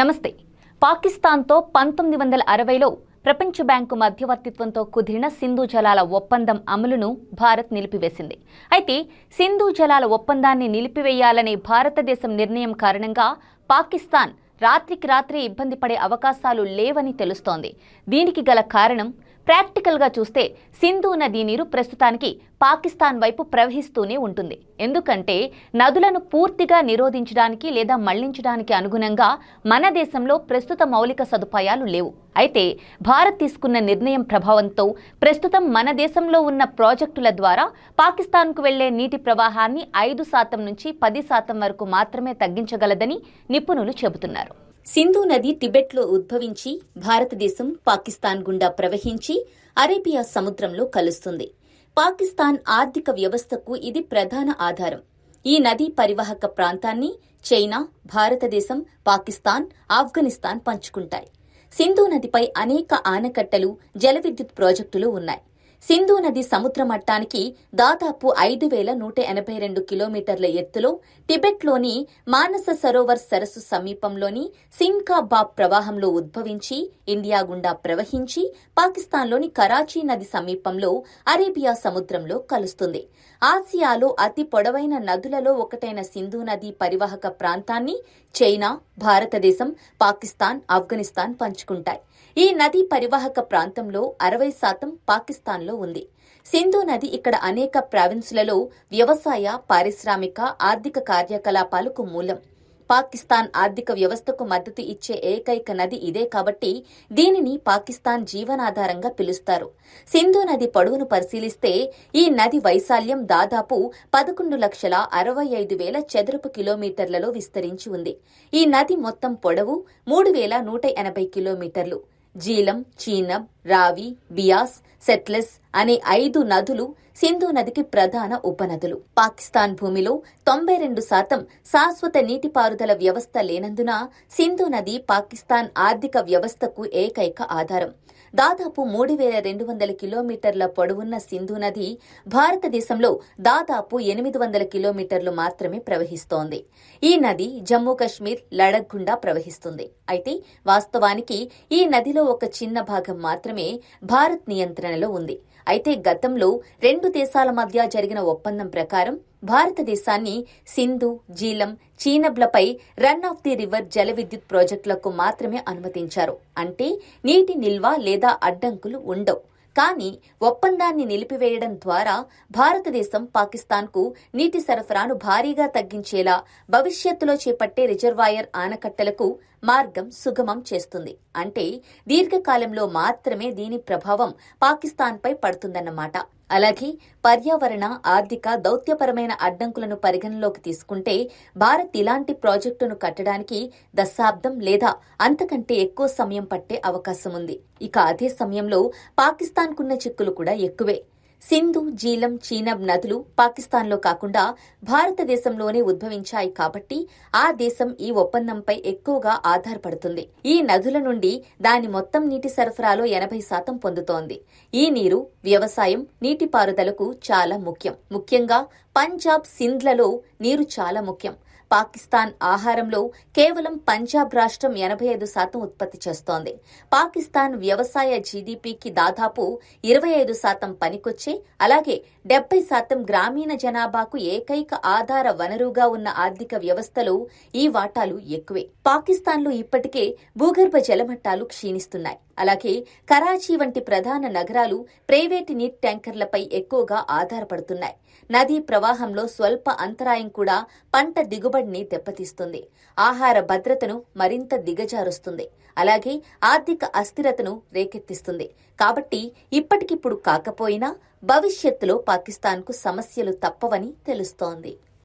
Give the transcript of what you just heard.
నమస్తే. పాకిస్తాన్తో పంతొమ్మిది వందల అరవైలో ప్రపంచ బ్యాంకు మధ్యవర్తిత్వంతో కుదిరిన సింధు జలాల ఒప్పందం అమలును భారత్ నిలిపివేసింది. అయితే సింధు జలాల ఒప్పందాన్ని నిలిపివేయాలనే భారతదేశం నిర్ణయం కారణంగా పాకిస్తాన్ రాత్రికి రాత్రి ఇబ్బంది పడే అవకాశాలు లేవని తెలుస్తోంది. దీనికి గల కారణం ప్రాక్టికల్గా చూస్తే సింధు నదీ నీరు ప్రస్తుతానికి పాకిస్తాన్ వైపు ప్రవహిస్తూనే ఉంటుంది. ఎందుకంటే నదులను పూర్తిగా నిరోధించడానికి లేదా మళ్ళించడానికి అనుగుణంగా మన దేశంలో ప్రస్తుత మౌలిక సదుపాయాలు లేవు. అయితే భారత్ తీసుకున్న నిర్ణయం ప్రభావంతో ప్రస్తుతం మన దేశంలో ఉన్న ప్రాజెక్టుల ద్వారా పాకిస్తాన్కు వెళ్ళే నీటి ప్రవాహాన్ని ఐదు శాతం నుంచి పది శాతం వరకు మాత్రమే తగ్గించగలదని నిపుణులు చెబుతున్నారు. సింధు నది టిబెట్లో ఉద్భవించి భారతదేశం పాకిస్తాన్ గుండా ప్రవహించి అరేబియా సముద్రంలో కలుస్తుంది. పాకిస్తాన్ ఆర్థిక వ్యవస్థకు ఇది ప్రధాన ఆధారం. ఈ నదీ పరివాహక ప్రాంతాన్ని చైనా భారతదేశం పాకిస్తాన్ ఆఫ్ఘనిస్తాన్ పంచుకుంటాయి. సింధు నదిపై అనేక ఆనకట్టలు జల విద్యుత్ ప్రాజెక్టులు ఉన్నాయి. సింధు నది సముద్ర మట్టానికి దాదాపు ఐదు వేల నూట ఎనభై రెండు కిలోమీటర్ల ఎత్తులో టిబెట్లోని మానస సరోవర్ సరస్సు సమీపంలోని సింకాబాబ్ ప్రవాహంలో ఉద్భవించి ఇండియా గుండా ప్రవహించి పాకిస్తాన్లోని కరాచీ నది సమీపంలో అరేబియా సముద్రంలో కలుస్తుంది. ఆసియాలో అతి పొడవైన నదులలో ఒకటైన సింధు నది పరివాహక ప్రాంతాన్ని చైనా భారతదేశం పాకిస్తాన్ ఆఫ్ఘనిస్తాన్ పంచుకుంటాయి. ఈ నదీ పరివాహక ప్రాంతంలో అరవై శాతం పాకిస్తాన్లో ఉంది. సింధు నది ఇక్కడ అనేక ప్రావిన్సులలో వ్యవసాయ పారిశ్రామిక ఆర్థిక కార్యకలాపాలకు మూలం. పాకిస్తాన్ ఆర్థిక వ్యవస్థకు మద్దతు ఇచ్చే ఏకైక నది ఇదే కాబట్టి దీనిని పాకిస్తాన్ జీవనాధారంగా పిలుస్తారు. సింధు నది పొడవును పరిశీలిస్తే ఈ నది వైశాల్యం దాదాపు పదకొండు లక్షల అరవై ఐదు వేల చదరపు కిలోమీటర్లలో విస్తరించి ఉంది. ఈ నది మొత్తం పొడవు మూడు వేల నూట ఎనభై కిలోమీటర్లు. జీలం చీనబ్ రావి బియాస్ సెట్లెస్ అనే ఐదు నదులు సింధు నదికి ప్రధాన ఉపనదులు. పాకిస్తాన్ భూమిలో తొంభై రెండు శాతం శాశ్వత నీటిపారుదల వ్యవస్థ లేనందున సింధు నది పాకిస్తాన్ ఆర్థిక వ్యవస్థకు ఏకైక ఆధారం. దాదాపు మూడు వేల రెండు వందల కిలోమీటర్ల పొడవున్న సింధు నది భారతదేశంలో దాదాపు ఎనిమిది వందల కిలోమీటర్లు మాత్రమే ప్రవహిస్తోంది. ఈ నది జమ్మూ కశ్మీర్ లడక్ గుండా ప్రవహిస్తుంది. అయితే వాస్తవానికి ఈ నదిలో ఒక చిన్న భాగం మాత్రమే మాత్రమే భారత్ నియంత్రణలో ఉంది. అయితే గతంలో రెండు దేశాల మధ్య జరిగిన ఒప్పందం ప్రకారం భారతదేశాన్ని సింధు జీలం చీనబ్లపై రన్ ఆఫ్ ది రివర్ జల విద్యుత్ ప్రాజెక్టులకు మాత్రమే అనుమతించారు. అంటే నీటి నిల్వ లేదా అడ్డంకులు ఉండవు. కానీ ఒప్పందాన్ని నిలిపివేయడం ద్వారా భారతదేశం పాకిస్తాన్కు నీటి సరఫరాను భారీగా తగ్గించేలా భవిష్యత్తులో చేపట్టే రిజర్వాయర్ ఆనకట్టలకు మార్గం సుగమం చేస్తుంది. అంటే దీర్ఘకాలంలో మాత్రమే దీని ప్రభావం పాకిస్తాన్పై పడుతుందన్నమాట. అలాగే పర్యావరణ ఆర్థిక దౌత్యపరమైన అడ్డంకులను పరిగణలోకి తీసుకుంటే భారత్ ఇలాంటి ప్రాజెక్టును కట్టడానికి దశాబ్దం లేదా అంతకంటే ఎక్కువ సమయం పట్టే అవకాశం ఉంది ఇక అదే సమయంలో పాకిస్తాన్కున్న చిక్కులు కూడా ఎక్కువే. సింధు జీలం చీనబ్ నదులు పాకిస్తాన్లో కాకుండా భారతదేశంలోనే ఉద్భవించాయి కాబట్టి ఆ దేశం ఈ ఒప్పందంపై ఎక్కువగా ఆధారపడుతుంది. ఈ నదుల నుండి దాని మొత్తం నీటి సరఫరాలో ఎనభై శాతం పొందుతోంది. ఈ నీరు వ్యవసాయం నీటిపారుదలకు చాలా ముఖ్యం. ముఖ్యంగా పంజాబ్ సింధ్లలో నీరు చాలా ముఖ్యం. పాకిస్తాన్ ఆహారంలో కేవలం పంజాబ్ రాష్ట్రం ఎనభై ఐదు శాతం ఉత్పత్తి చేస్తోంది. పాకిస్తాన్ వ్యవసాయ జీడీపీకి దాదాపు ఇరవై ఐదు శాతం పనికొచ్చే అలాగే డెబ్బై శాతం గ్రామీణ జనాభాకు ఏకైక ఆధార వనరుగా ఉన్న ఆర్థిక వ్యవస్థలో ఈ వాటాలు ఎక్కువే. పాకిస్తాన్లో ఇప్పటికే భూగర్భ జలమట్టాలు క్షీణిస్తున్నాయి. అలాగే కరాచీ వంటి ప్రధాన నగరాలు ప్రైవేటు నీటి ట్యాంకర్లపై ఎక్కువగా ఆధారపడుతున్నాయి. నదీ ప్రవాహంలో స్వల్ప అంతరాయం కూడా పంట దిగుబడిని దెబ్బతీస్తుంది. ఆహార భద్రతను మరింత దిగజారుస్తుంది. అలాగే ఆర్థిక అస్థిరతను రేకెత్తిస్తుంది. కాబట్టి ఇప్పటికిప్పుడు కాకపోయినా భవిష్యత్తులో పాకిస్తాన్కు సమస్యలు తప్పవని తెలుస్తోంది.